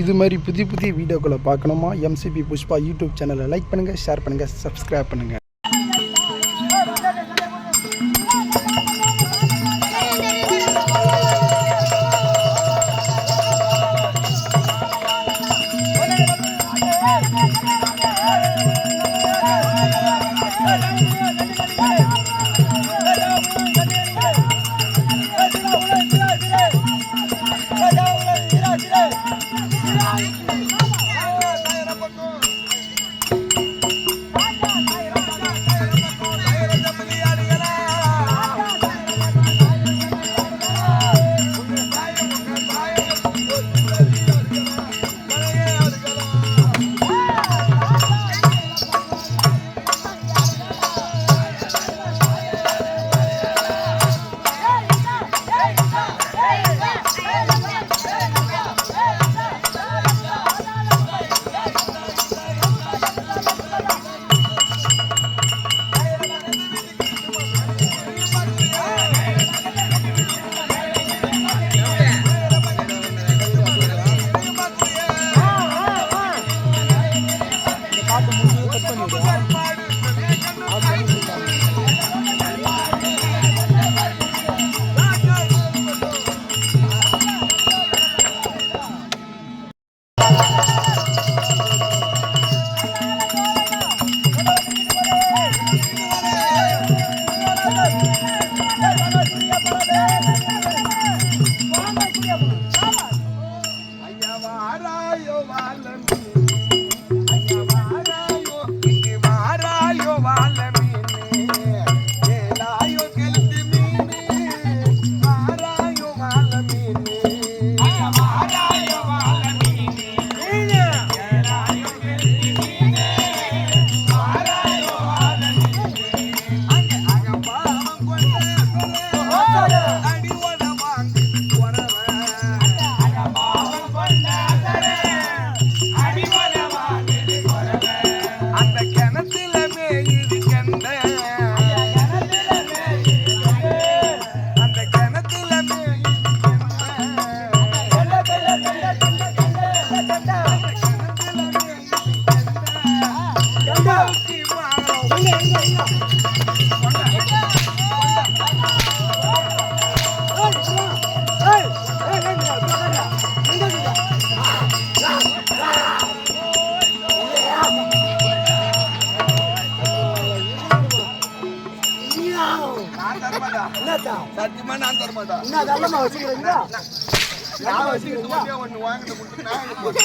இது மாதிரி புதிய புதிய வீடியோக்களை பார்க்கணுமா? எம்சிபி புஷ்பா யூடியூப் சேனலை லைக் பண்ணுங்கள் ஷேர் பண்ணுங்கள் சப்ஸ்கிரைப் பண்ணுங்கள்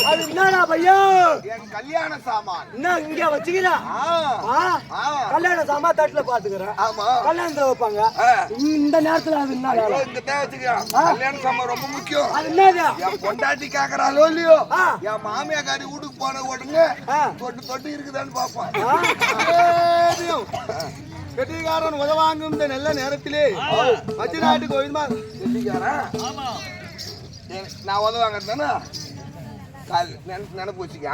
அது என்னடா பையா? என் கல்யாண சாமான். என்ன இங்க வச்சுக்கிறா? ஆ, ஆ, கல்யாண சாமா தட்டுல பாத்துக்கிறேன். ஆமா. கல்யாணத்துல வைப்பாங்க. இந்த நேரத்துல அது என்ன. கல்யாண சாமான் ரொம்ப முக்கியம். அது என்னது? என் பொண்டாட்டி கேக்குறாளோ இல்லையோ? ஆ. என் மாமியாக்காரி வீட்டுக்கு போன உடனே. தொட்டு தொட்டு இருக்குதான்னு பாப்பேன்? கெட்டிக்காரன் உதவாங்கும் நல்ல நேரத்திலே மத்திய நாட்டு கோவிந்தா நான் உதவாங்க தானே நினைப்பு வச்சுக்க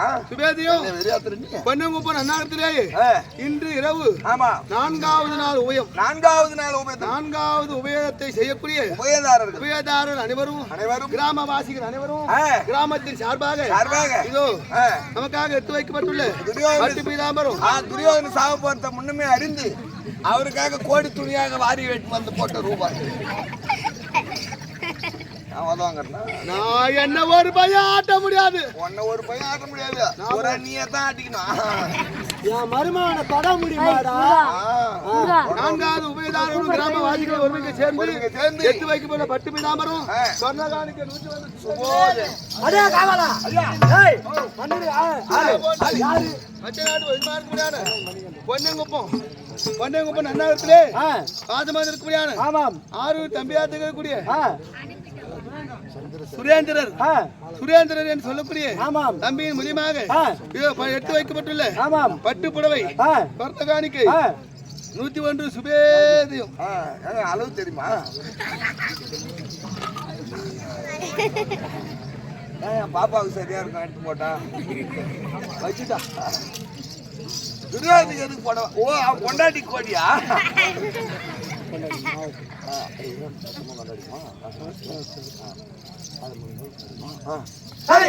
பொன்னுங்குப்பன் அந்நாளத்திலே ஆ, இன்று இரவு ஆமா. நான்காவது நாள் உபயம். நான்காவது நாள் உபயத்தம் நான்காவது உபயத்தை செய்யக்கூடிய உபயதாரர்கள் உபயதாரர் அனைவரும் அனைவரும். கிராமவாசிகள் அனைவரும் கிராமத்தின் சார்பாக சார்பாக. இதோ நமக்காக எடுத்து வைக்கப்பட்டுள்ள பட்டு பீதாம்பரம். துரியோதன போறத முன்னமே அறிந்து அவருக்காக கோடி துணியாக வாரி வெட்டி வந்து போட்ட ரூபாய். நான் என்ன ஒரு பையன் ஆட்ட முடியாது. உன்னை ஒரு பையன் ஆட்ட முடியாது. ஒரு அண்ணியை தான் ஆட்டிக்கணும். என் மருமான தொட முடியுமாடா? நான்காவது உபயதாரரும் கிராமவாசிகள் ஒருமிக்க சேர்ந்து சேர்ந்து. எடுத்து வைக்கப்பட்ட பட்டு பீதாம்பரம் ஆ. சொர்ணகாணிக்க நூற்றி வந்து சுபோது. அடே காவலா? முடியாது பொன்னங்குப்பம். பொன்னங்குப்பம் நன்னாரத்திலே பாதமாக இருக்கக்கூடியான ஆமாம். ஆறு தம்பியா திகழக்கூடிய சுரேந்திரர். சுரேந்திரர் என்று சொல்லக்கூடிய ஆமாம். தம்பியின் மூலியமாக எடுத்து வைக்கப்பட்டுள்ள ஆமாம். பட்டு புடவை பரத்த காணிக்கை நூத்தி ஒன்று சுபேதியம். அளவு தெரியுமா? பாப்பாவுக்கு சரியா இருக்கும் எடுத்து போட்டா. வச்சுட்டா. துரியோதனுக்கு எதுக்கு போட ஓ அவன் கொண்டாட்டி கோடியா சத்தமா கொண்டாடிமா? சரி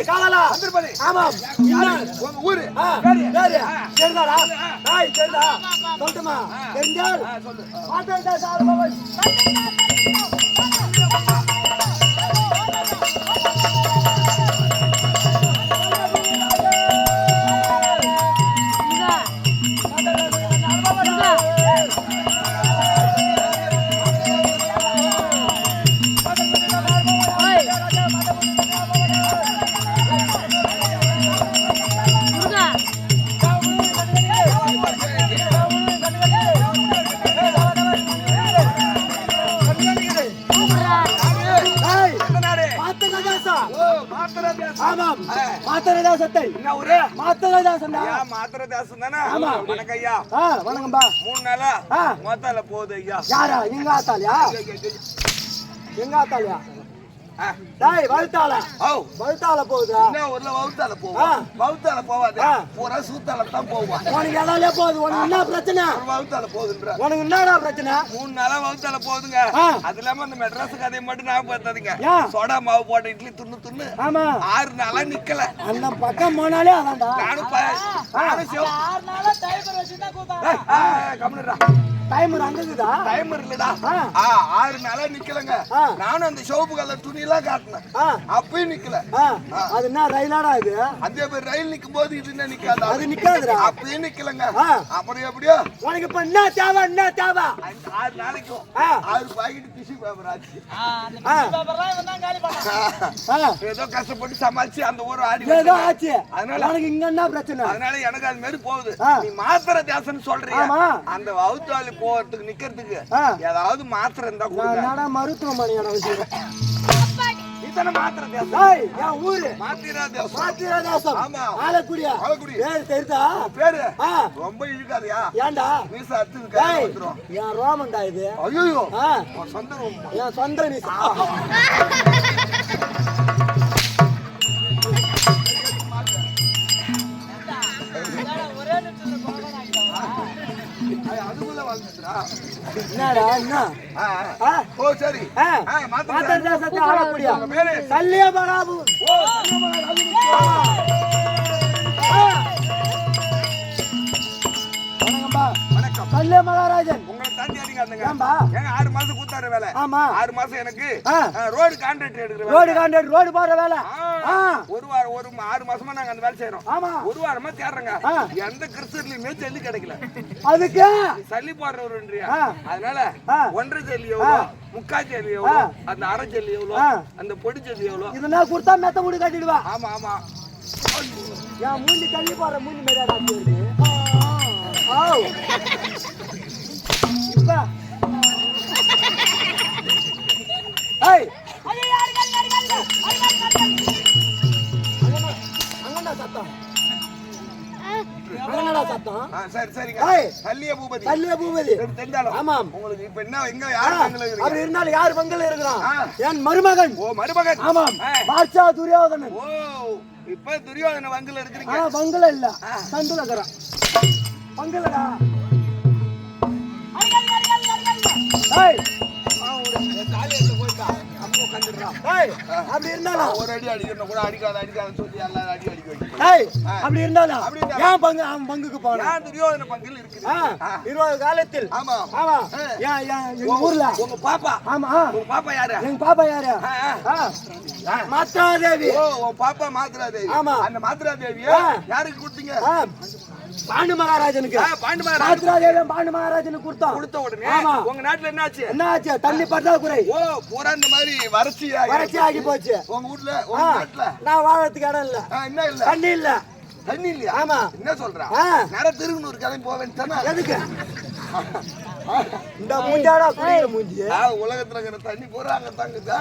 ஆமாம் உங்க ஊரு. தெரிந்தாடா? தெரிந்தா? சொல்லட்டுமா? தெரிஞ்சால் சாரு தேசம் தானே. வணக்கம் ஐயா வணக்கம்பா மூணு நாளா. மொத்தால போகுது ஐயா. யாரா? எங்க ஆத்தாலியா எங்க ஆத்தாலியா. டேய் வழுத்தால ஓ. வழுத்தால போகுதா என்ன ஊர்ல வவுத்தால ஆ. போவோம் வவுத்தால போவாது. பூரா சூத்தால தான் போவான் உனக்கு எதாலே போகுது. உனக்கு என்ன பிரச்சனை? ஒரு வவுத்தால போகுதுன்ற. உனக்கு என்னடா பிரச்சனை? மூணு நாளா வவுத்தால போகுதுங்க. அது இல்லாம அந்த மெட்ராஸ் கதையை மட்டும் ஞாபகப்படுத்தாதீங்க ஏன்? சோடா மாவு போட்ட இட்லி துண்ணு துண்ணு. ஆமா. ஆறு நாளா நிக்கல. அந்த பக்கம் போனாலே அதான்டா. நானும் ப- நானும் சிவ- ஏய், ஆ, கம்முனுடா. டைம் அங்கக்குதா டைமர் இல்லடா. ஆ. ஆ, ஆறு நாளா நிக்கலங்க. நானும் அந்த சிவப்பு கலர் துணி எல்லாம் காட்டினேன் அப்பயும் நிக்கல. அது என்ன ரயிலாடா இது? அதே மாதிரி ரயில் நிக்கும் போது இது என்ன நிக்காதா? அது நிக்காதுடா. அப்பயும் நிக்கலங்க. அப்புறம் எப்படியோ உனக்கு இப்ப என்ன தேவை என்ன தேவை? ஆறு நாளைக்கும் ஆறு பாக்கெட் டிஷ்யூ பேப்பர் ஆச்சு. ஏதோ கஷ்டப்பட்டு சமாளிச்சு அந்த ஊர் ஆடி ஏதோ. ஆச்சு. அதனால உனக்கு இங்க என்ன பிரச்சனை? அதனால எனக்கு அது மாதிரி போகுது. நீ மாத்திரை தேசம்னு சொல்றியா. அந்த வவுத்தாளி போறதுக்கு நிக்கிறதுக்கு. ஏதாவது மாத்திரை இருந்தா கொடுங்க. விஷயம் இத்தனை மாத்திரை தேசம். என் ஊரு. மாத்திரா தேசம். மாத்திரதாசம் ஆமா. ஆலக்குடியா? ஆலக்குடி. பேர் தெரியுதா? பேரு? ரொம்ப இழுக்காதயா? ஏன்டா? மீச கையில டேய் வந்துரும். என் ரோமன்டா இது? ஐயோ சொந்த room. என் சொந்த நீ என்னடா என்ன? ஆ, ஆ. ஆ? ஓ சரி. ஆ ஆ, மாத்திரை மாத்திரதாசத்தை ஆலக்குடியா உங்க பேரு கல்லிய பராபு ஓ ஏன்பா? ஏங்க ஆறு மாசம் கூத்தாரு வேலை. ஆமா. ஆறு மாசம் எனக்கு. ரோடு கான்ட்ராக்ட் எடுக்கிற. ரோடு கான்ட்ராக்ட் ரோடு போடுற வேலை. ஒரு வாரம் ஒரு ஆறு மாசமா நாங்க அந்த வேலை செய்யறோம் ஆமா. ஒரு வாரமா தேடுறேங்க. எந்த கிறிஸ்தர்லயுமே ஜல்லி கிடைக்கல. அதுக்கு? சல்லி போடுறவருன்றியா. அதனால. ஒன்றரை ஜல்லி எவ்வளோ? முக்கா ஜல்லி எவ்வளோ? அந்த அரை ஜல்லி எவ்வளோ. அந்த பொடி ஜல்லி எவ்வளோ? இதெல்லாம் கொடுத்தா மெத்த முடி கட்டிடுவா. ஆமா ஆமா. என் மூஞ்சி தள்ளி மூஞ்சி இருக்கு சரி சரிங்க. சல்லிய பூபதி. கல்லிய பூபதி. தெரிஞ்சாலும் ஆமாம். உங்களுக்கு இப்ப என்ன எங்க ஆ, யார் பங்கில இருக்கீங்க இருந்தாலும் யார் பங்கில் இருக்கிறான்? ஆ. என் மருமகன். ஓ மருமகன். ஆமாம். ஆ. பாட்சா துரியோதனன். ஓ இப்ப துரியோதன வங்கில இருக்கிறீங்க ஆனா பங்கள இல்ல. சந்துல இருக்கிறான் பங்களடா ஏய். அப்படி இருந்தாலும். ஒரு அடி அடிக்கணும் கூட அடிக்காத அடிக்காத சொல்லி எல்லாரும் அடி அடிக்க வைக்கணும். அப்படி இருந்தாலும். ஏன் பங்கு அவன் பங்குக்கு போனான் துரியோதன பங்கில் இருக்குது. இருபது காலத்தில். ஆமா ஆமா. ஏன் ஏன் எங்க ஊர்ல? உங்க பாப்பா. ஆமா. உங்க பாப்பா யாரு? எங்க பாப்பா யாரு? ஆ. மாத்ராதேவி. ஓ உன் பாப்பா மாத்ரா தேவி ஆமா. அந்த மாத்ரா தேவிய. யாருக்கு கொடுத்தீங்க? பாண்டு மகாராஜனுக்கு. பாண்டு மகாராஜ் மாத்ராதேவி பாண்டு மகாராஜனுக்கு கொடுத்தோம். கொடுத்த உடனே ஆமா. உங்க நாட்டுல என்னாச்சு? என்ன ஆச்சு தண்ணி பற்றாக்குறை ஓ பூரா இந்த மாதிரி வறட்சி வறட்சி ஆகி போச்சு. உங்க வீட்ல ஆ, உங்க நாட்டுல? நான் வாழறதுக்கு இடம் இல்ல. என்ன இல்ல? தண்ணி இல்ல. தண்ணி இல்லையா? ஆமா. என்ன சொல்றா? ஆ. நேர திருவண்ணூர் கிளம்பி போவேன் தானே எதுக்கு? இந்த மூஞ்சாடா குடிக்கிற மூஞ்சி. ஆ, உலகத்துல இருக்கிற தண்ணி பூரா அங்க தங்குதா.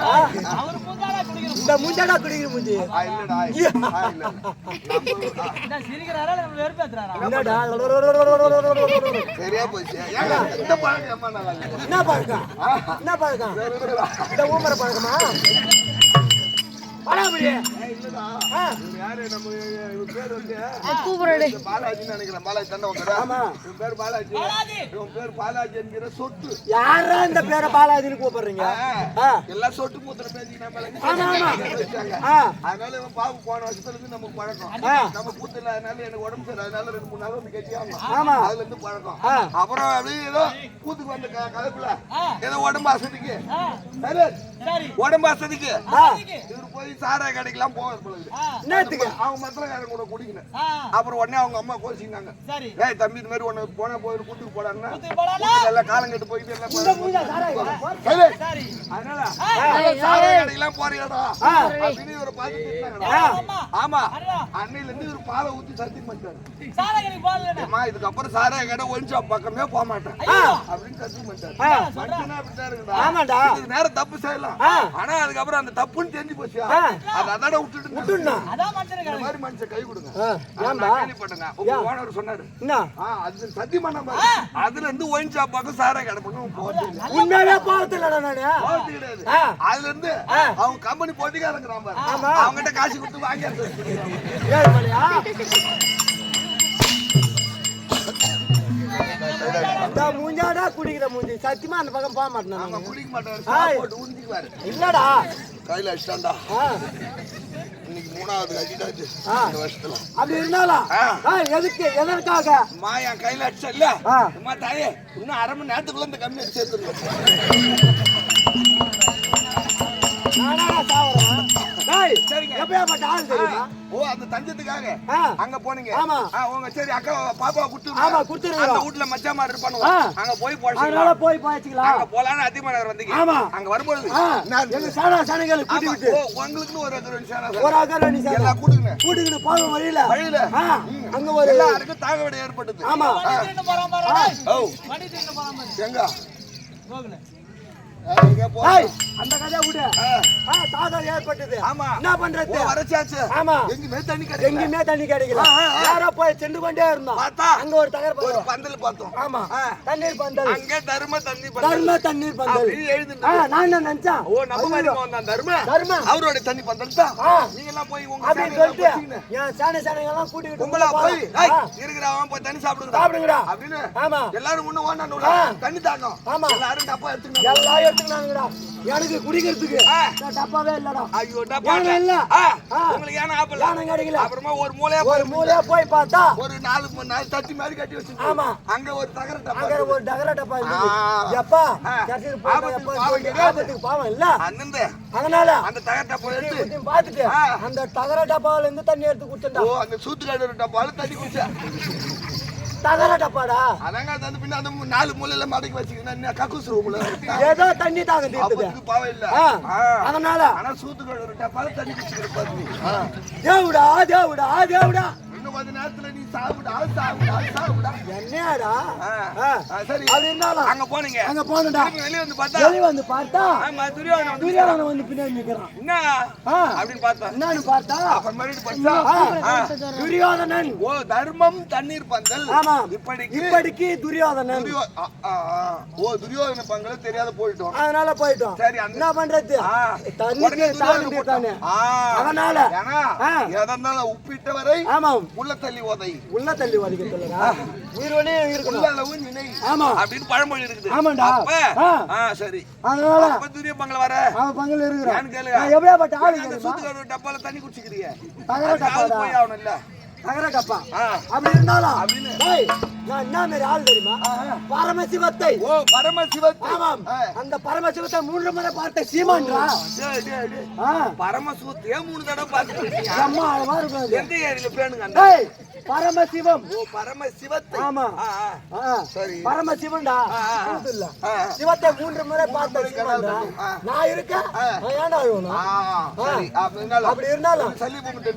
இந்த மூஞ்சாடா குடிக்கிற மூஞ்சி. ஆ, இல்லடா ஆ, இல்ல, இல்ல. என்னடா? சரியா போச்சு. இந்த பழக்கம். என்ன பழக்கம்? என்ன பழக்கம். இந்த ஊமர பழக்கமா? பழாமடி ஏய், இல்லடா. ஆ. இவரு யாரு? நம்ம இவரு பேர் வந்து கூப்பிடுறே பாலாஜின்னு நினைக்கிறேன். பாலாஜி தண்டை வந்துடுறா ஆமா. இவன் பேர் பாலாஜி. இவன் பேர் பாலாஜி என்கிற சொத்து. யாரா இந்த பேரை பாலாஜின்னு கூப்பிடுறீங்க? ஆ. எல்லாம் சொட்டு மூத்திர பேசி நம்ம ஆமா, ஆமா. வச்சாங்க. ஆ. அதனால இவன் பாவு போன வருஷத்துல இருந்து நமக்கு பழக்கம். நம்ம கூத்து இல்லாதனால எனக்கு உடம்பு சரி அதனால ரெண்டு மூணு நாள் வந்து கட்டியாங்க ஆமா. அதுல இருந்து பழக்கம். அப்புறம் அப்படியே ஏதோ கூத்துக்கு வந்த க- கலப்புல ஏதோ உடம்பு அசதிக்கு. சரி. உடம்பு அசதிக்கு. ஆ. இவரு போய் சாராய கடைக்கெல்லாம் போவார் பொழுது என்னத்துக்கு? அவங்க மத்தலக்காரன் கூட குடிக்கணும். அப்புறம் உடனே அவங்க அம்மா கோச்சிக்கினாங்க ஏய் தம்பி இந்த மாதிரி ஒண்ணு போனா போய் போடாங்கன்னா கூத்துக்கு எல்லாம் காலம் கட்டு போயிட்டு. அதனால சாராய கடைக்கெல்லாம் போறீங்கடா. அப்படின்னு இவரை பார்த்து திட்டினாங்கடா. ஆமா. அன்னையில இருந்து இவர் பாலை ஊத்தி சத்தியம் பண்ணிட்டாரு. அம்மா இதுக்கப்புறம் சாராய கடை ஒழிச்சா பக்கமே போக மாட்டேன். அப்படின்னு சத்தியம் பண்ணிட்டாரு. இருக்குடா. இதுக்கு நேரம் தப்பு செய்யலாம். ஆனா அதுக்கப்புறம் அந்த தப்புன்னு தெரிஞ்சு போச்சு ஆ. அதை அதோட விட்டுட்டு. இந்த மாதிரி மனுஷன் கை கொடுங்க ஏன்பா? கேள்விப்பட்டேங்க உங்க? ஓனர் சொன்னாரு என்ன அது சத்தியம் பண்ண. அதுல இருந்து ஒயின் ஷாப் பக்கம் சாராய கடை பக்கம் போறது நானு போறது கிடையாது. அதுல இருந்து அவங்க கம்பெனி போட்டிக்காரங்கிறான் பாரு ஆமா. அவங்ககிட்ட காசு கொடுத்து வாங்கி ஏழு மணியா மூஞ்சாடா குடிக்கிற மூஞ்சி. சத்தியமா அந்த பக்கம் போக மாட்டேன். குடிக்க உறிஞ்சிக்குவாரு இல்லடா. கையில அடிச்சாண்டா இன்னைக்கு மூணாவது கட்டிட்டாச்சு ஆ. இந்த வருஷத்துல. அப்படி இருந்தாலும் எதுக்கு? எதற்காக? அம்மா என் கையில அடிச்சா இல்ல. அம்மா தாயே இன்னும் அரை மணி நேரத்துக்குள்ள இந்த கம்மி சாவறேன். டேய் சரிங்க. எப்பயாப்பட்ட ஆள் தெரியுமா? ஓ அந்த தஞ்சத்துக்காக. அங்க போனீங்க. ஆமா. உங்க சரி அக்கா பாப்பா குடுத்து ஆமா. அந்த வீட்ல மச்சான் இருப்பானுங்க ஆ. அங்க போய் அதனால போய் போய் பாய்ச்சிக்கலாம் அங்க வந்தீங்க. ஆமா. அங்க வரும்பொழுது ஆ, நான் எங்க சாணா சாணிகளை ஆமா, கூட்டிக்கிட்டு. ஓ, உங்களுக்குன்னு ஒரு ஆனா ஒரு அகரணி சார். எல்லாம் கூட்டுங்க கூட்டிக்கிட்டு போகும் வழியில. வழியில. அங்க ஒரு எல்லாருக்கும் தாகவடை ஏற்பட்டது. ஆமா. எங்க? ஏய், அந்த கதையை விடு. தாகம் ஏற்பட்டது. ஆமா. என்ன பண்றது? வரச்சாச்சு ஆமா. எங்குமே தண்ணி கிடைக்கல. எங்கேயுமே தண்ணி கிடைக்கல. யாரோ போய் சென்று கொண்டே இருந்தோம். பார்த்தா? அங்க ஒரு தகர் ஒரு பந்தல். பார்த்தோம். ஆமா. தண்ணீர் பந்தல். அங்க தர்ம தண்ணி தர்ம தண்ணீர் பந்தல். எழுதுனது நான் என்ன நினைச்சேன்? ஓ நம்ம மாதிரி வந்தான் தர்ம? தர்ம. அவரோட தண்ணி பந்தல் தான். நீங்க எல்லாம் போய் உங்க சேனையெல்லாம் சொல்லிட்டு என் சாணி சாணிங்க எல்லாம் கூட்டிக்கிட்டு உங்களா போய் இருக்கிறவன் போய் தண்ணி சாப்பிடுங்கடா. சாப்பிடுங்கடா. அப்படின்னு ஆமா. எல்லாரும் ஓடாண்டு ஆ. தண்ணி தாக்கம் ஆமா. எல்லாரும் டப்பா எடுத்துக்கணும் எடுத்துக்கலாங்கடா எனக்கு குடிக்கிறதுக்கு. நான் டப்பாவே இல்லடா. ஐயோ டப்பா இல்ல? உங்களுக்கு ஏன் ஆப்பிள்? யானை கிடைக்கல. அப்புறமா ஒரு மூலையா ஒரு போய் மூலையா போய் பார்த்தா ஒரு நாலு மணி நாலு தட்டி மாதிரி கட்டி வச்சிருக்கு ஆமா. அங்க ஒரு தகர டப்பா அங்க ஒரு டகர டப்பா இருந்தது ஆ. எப்பா? ஆபத்துக்கு எப்பா பாவம் இல்ல. அண்ணந்த அதனால அந்த தகர டப்பா எடுத்து ஆ. அந்த தகர டப்பாவில இருந்து தண்ணி எடுத்து குடிச்சா ஓ அந்த சூத்துக்காடு ஒரு டப்பால தண்ணி குடிச்சா. தகர டப்பாடா அதாங்க அது வந்து பின்ன அந்த நாலு மூலையில மடக்கி வச்சுக்கினா கக்கூஸ் ரூம்ல ஏதோ தண்ணி தாகம் தீர்த்துது பாவம் இல்ல. அதனால. ஆனா சூத்துக்காடு ஒரு டப்பால தண்ணி குடிச்சுக்கிற பாத்து தேவுடா தேவுடா தேவுடா. கொஞ்ச நேரத்துல நீ சாப்பிடா சாப்பிடா சாப்பிடா. என்னடா ஆ. ஆ. ஆ, சரி. அது இருந்தாலும் அங்க போனீங்க. அங்க போனடா திரும்பி வெளிய வந்து பார்த்தா? வெளிய வந்து பார்த்தா? ஆமா துரியோதனன் வந்து துரியோதனன் வந்து பின்னாடி நிக்கிறான். என்ன? ஆ. அப்படின்னு பார்த்தா? என்னன்னு பார்த்தா? அப்புறம் மறுபடியும் பார்த்தா ஆ. ஆ. துரியோதனன். ஓ தர்மம் தண்ணீர் பந்தல். ஆமா. இப்படிக்கு இப்படிக்கு துரியோதனன். ஓ துரியோதன பங்கள தெரியாத போயிட்டோம். அதனால போயிட்டோம். சரி, என்ன பண்றது. அதனால ஏன்னா. எதா இருந்தாலும் உப்பிட்ட வரை ஆமாம் உள்ள தள்ளி உதை உள்ள தள்ளி வலிக்க சொல்லடா உயிர் உள்ள அளவு நினை ஆமா. அப்படின்னு பழமொழி இருக்குது. ஆமாண்டா. அப்ப ஆ. சரி. அதனால அப்ப துரிய பங்கள வர? அவன் பங்கல் இருக்கிறான். கேளுங்க. நான் ஆளு டப்பால தண்ணி டப்பாடா. போய் ஆகணும் இல்ல தகர டப்பா ஆ. அப்படி இருந்தாலும் நான் என்ன மாதிரி ஆள் தெரியுமா? பரமசிவத்தை. ஓ பரமசிவத்தை. ஆமாம். அந்த பரமசிவத்தை மூன்று முறை பார்த்த சீமான்றா? பரமசூத்தியே மூணு தடவை பார்த்துருக்கீங்க. அம்மா அழகா இருக்கும். எந்த ஏரியில பேணுங்க பரமசிவம். ஓ பரமசிவத்தை. ஆமா. சரி. பரமசிவன்டா இல்ல. சிவத்தை மூன்று முறை பார்த்த சீமான்றா. நான் இருக்கேன். ஏன்டா அழுவணும். அப்படி இருந்தாலும் சல்லி பூமிட்டு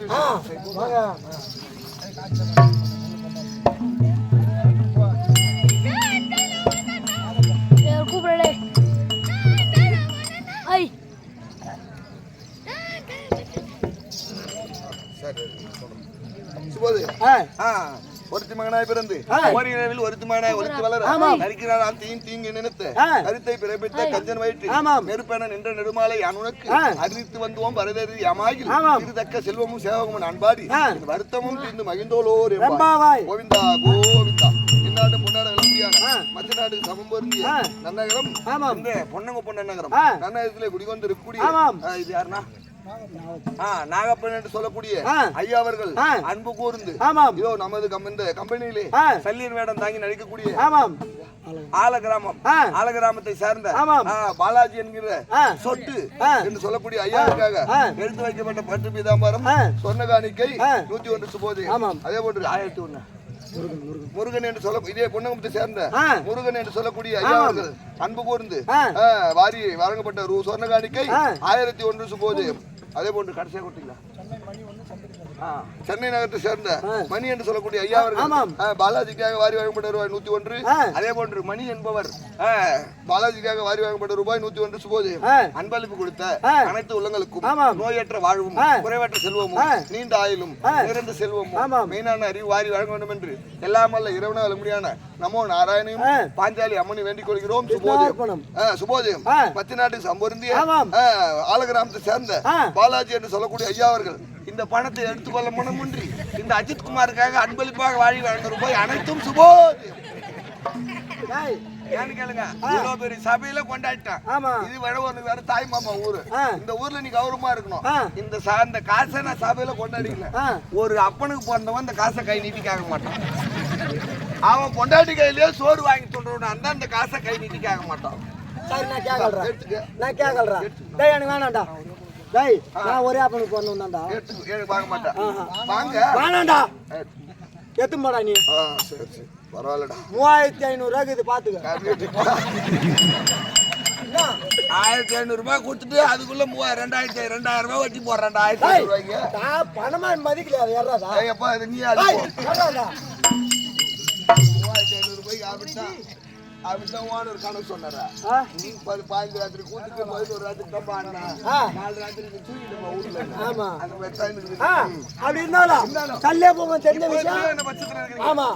சுபோது ஆ, ஒருத்தி மகனாய் பிறந்து. ஓரிரவில் ஒருத்தி மகனாய் ஒருத்தி வளர நரிக்கிறான் தீன் தீங்கு நினைத்து கருத்தை பிறப்பித்த கஞ்சன் வயிற்று நெருப்பென நின்ற நெடுமாலை நான் உனக்கு? அறிவித்து வந்தோம் வரதறி அமாகில் இருதக்க செல்வமும் சேவகமும் அன்பாடி. வருத்தமும் தீர்ந்து மகிழ்ந்தோலோர். கோவிந்தா கோவிந்தா. இந்நாடு முன்னாடு மற்ற நாடு சமம் பொருந்திய நன்னகரம். இந்த பொன்னங்க பொன்னநகரம் நன்னகரத்திலே குடிகொண்டு இருக்கக்கூடிய இது யாருன்னா நாகப்பன் என்று சொல்லக்கூடிய ஐயா அவர்கள் அன்பு கூர்ந்து. இதோ நமது இந்த கம்பெனியிலே சல்லீர் வேடம் தாங்கி நடிக்கக்கூடிய ஆல கிராமம் ஆல கிராமத்தை சேர்ந்த பாலாஜி என்கிற சொட்டு என்று சொல்லக்கூடிய ஐயாவுக்காக எடுத்து வைக்கப்பட்ட பட்டு பீதாம்பரம் சொன்ன காணிக்கை நூத்தி ஒன்று சுபோது அதே போன்று ஆயிரத்தி ஒண்ணு. முருகன் என்று சொல்ல இதே பொன்னகத்தை சேர்ந்த முருகன் என்று சொல்லக்கூடிய ஐயா அவர்கள் அன்பு கூர்ந்து வாரி வழங்கப்பட்ட ரூ சொன்ன காணிக்கை ஆயிரத்தி ஒன்று சுபோது அதே போன்று கடைசியாக கொடுத்தீங்களா? சென்னை நகரத்தை சேர்ந்த மணி என்று சொல்லக்கூடிய ஐயா அவர்கள். பாலாஜிக்காக வாரி வழங்கப்பட்ட ரூபாய் நூத்தி ஒன்று. அதே போன்று மணி என்பவர் பாலாஜிக்காக வாரி வழங்கப்பட்ட ரூபாய் நூத்தி ஒன்று சுபோது. அன்பளிப்பு கொடுத்த அனைத்து உள்ளங்களுக்கும் நோயற்ற வாழ்வும் குறைவற்ற செல்வமும் நீண்ட ஆயுளும் நிறைந்த செல்வமும் மெயினான அறிவு வாரி வழங்க வேண்டும் என்று எல்லாம் அல்ல இரவன வளமுடியான நமோ நாராயணையும் பாஞ்சாலி அம்மனை வேண்டிக் கொள்கிறோம். சுபோதயம் சுபோதயம் பத்து நாட்டு சம்பொருந்திய ஆலகிராமத்தை சேர்ந்த பாலாஜி என்று சொல்லக்கூடிய ஐயா அவர்கள் இந்த பணத்தை எடுத்துக்கொள்ள மனமின்றி இந்த அஜித் குமாருக்காக அன்பளிப்பாக வாழி வழங்க ரூபாய் அனைத்தும் சுபோதயம் ஏன்னு கேளுங்க. இவ்வளவு பெரிய சபையில கொண்டாடிட்டான். இது வேற ஒண்ணு வேற தாய் மாமா ஊரு. இந்த ஊர்ல நீ கௌரவமா இருக்கணும். இந்த இந்த காசை நான் சபையில கொண்டாடிக்கல. ஒரு அப்பனுக்கு பிறந்தவன் இந்த காசை கை நீட்டி கேட்க மாட்டான். அவன் பொண்டாட்டி கையிலேயே சோறு வாங்கி சொல்றவன் அந்த அந்த காசை கை நீட்டி கேட்க மாட்டான். சரி நான் கேட்கறேன் நான் கேட்கறேன் எனக்கு வேணாம்டா. டேய் நான் ஒரே அப்பனுக்கு பொண்ணு தான்டா. எனக்கு வாங்க மாட்டேன். வாங்க. வேணாம்டா எத்தும் போடா நீ. ஆ சரி சரி. பரவாயில்லடா. மூவாயிரத்தி ஐநூறுரூவாக்கு இது பார்த்துக்க ஆயிரத்தி ஐநூறு ரூபாய் கொடுத்துட்டு அதுக்குள்ள மூவாயிரம் ரெண்டாயிரத்தி ரெண்டாயிரம் ரூபாய் வட்டி போடுறேன்டா. ஆயிரத்தி ஐநூறு ரூபாய்க்கு. பணமா மதிக்கல அது ஏறாதா? அப்பா இது நீ அது மூவாயிரத்தி ஐநூறு ரூபாய்க்கு அப்படித்தான் அப்படித்தான் ஓனர் கணக்கு சொன்னாரா? நீ பதி பாஞ்சு ராத்திரி கூத்துட்டு பதினோரு ராத்திரி தான் பாடினா. நாலு ராத்திரி ஊர்ல ஆமா அந்த மாதிரி அப்படி இருந்தாலும் கல்லே போங்க தெரிஞ்ச விஷயம்? ஆமா.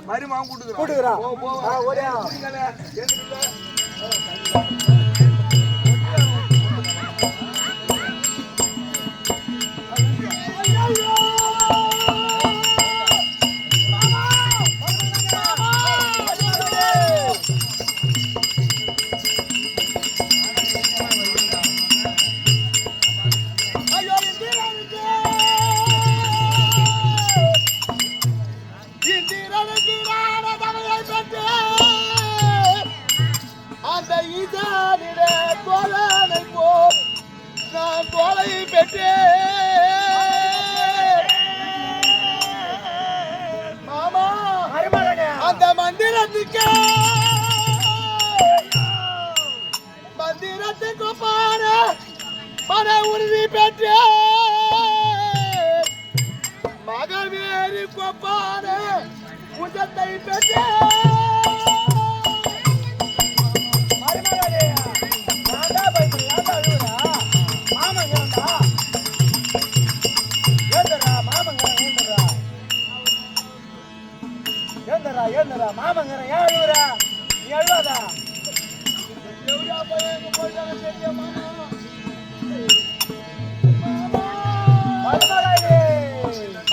கூட்டுக்குறான். ஒரே தோலை பெற்றே மாமா அந்த மந்திரத்துக்கு மந்திரத்துக்கு பாட மன உறுதி பெற்றே மகவேறு கொப்பான உஜத்தை பெற்றேன் மாமங்கர ஏழுரா நீ எழுவாதா? எவ்வளோ போய் எங்க போயிட்டாங்க தெரிய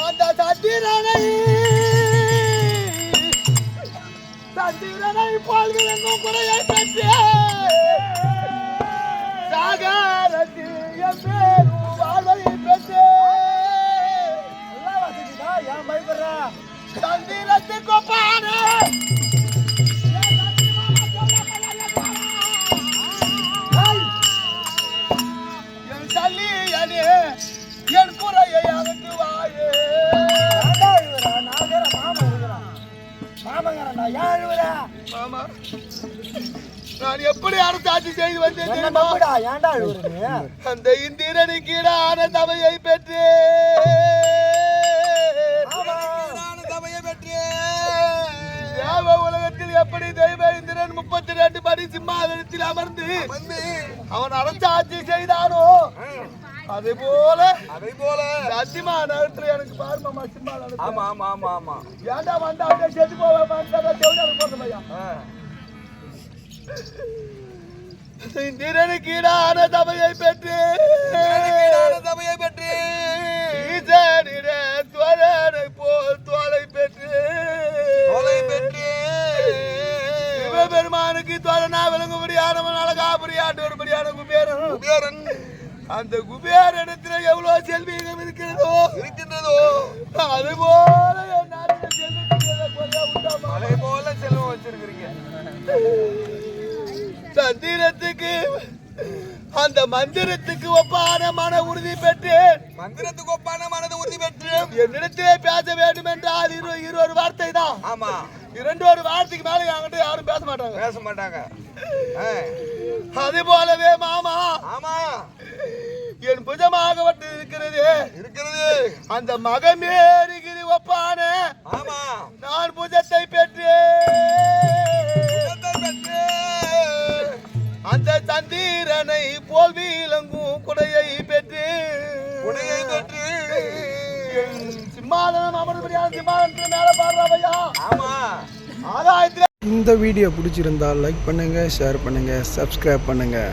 அந்த சத்திரனை குறையை சாகரத்தில் என் பேரும் வாழ்வை ஏன் சந்திரத்துக்கு பாரு நான் எப்படி அரசாட்சி செய்து வந்தேன் தெரியுமா? அந்த இந்திரனுக்கு ஈடான தமையை பெற்றேன் தேவ உலகத்தில் எப்படி தெய்வ இந்திரன் முப்பத்தி ரெண்டு படி சிம்மாதனத்தில் அமர்ந்து அவன் அரசாட்சி செய்தானோ அதே போல அதை போல நேரத்துல எனக்கு பாருமாமா சிம்மா ஆமா ஆமா ஆமா ஆமா ஏன்டா வந்தா அப்படியே செத்து போவேன் வந்தா தேவடால போறது பையா ஆ. திறனுக்கீடான தமையை பெற்று சபையை பெற்று ஈசனிட துவரனை போல் தோலை பெற்று கொலை பெற்று சிவபெருமானுக்கு துவரனா விளங்கும்படியானவன் அழகாபடியாட்டு ஒருபடியான குபேரன் குபேரன் அந்த குபேரனிடத்துல எவ்வளவு செல்வீகம் இருக்கிறதோ இருக்கின்றதோ அது போல என் நாட்டில் செல்வத்துக்கு ஏதோ போல செல்வம் வச்சிருக்கிறீங்க தந்திரத்துக்கு அந்த மந்திரத்துக்கு ஒப்பான மன உறுதி பெற்றேன். மந்திரத்துக்கு ஒப்பான மனது உறுதி பெற்று என்னிடத்திலே பேச வேண்டும் என்றால் இரு இரு ஒரு வார்த்தை தான் ஆமா. இரண்டு ஒரு வார்த்தைக்கு மேல என்கிட்ட யாரும் பேச மாட்டாங்க. பேச மாட்டாங்க. அது போலவே மாமா ஆமா. என் புஜமாகப்பட்டு இருக்கிறது. இருக்கிறது. அந்த மகமேறிகிரி ஒப்பான. ஆமா. நான் புஜத்தை பெற்றேன். பெற்று அந்த தந்திரனை போல் வீலங்கும் குடையை பெற்று உடையை பெற்று சிம்மாதனம் அமர்ந்தபடியான சிம்மாதனத்தில் மேல பாடுறாவையா? ஆமா. ஆகாயத்தில் இந்த வீடியோ பிடிச்சிருந்தா லைக் பண்ணுங்கள் ஷேர் பண்ணுங்கள் சப்ஸ்கிரைப் பண்ணுங்கள்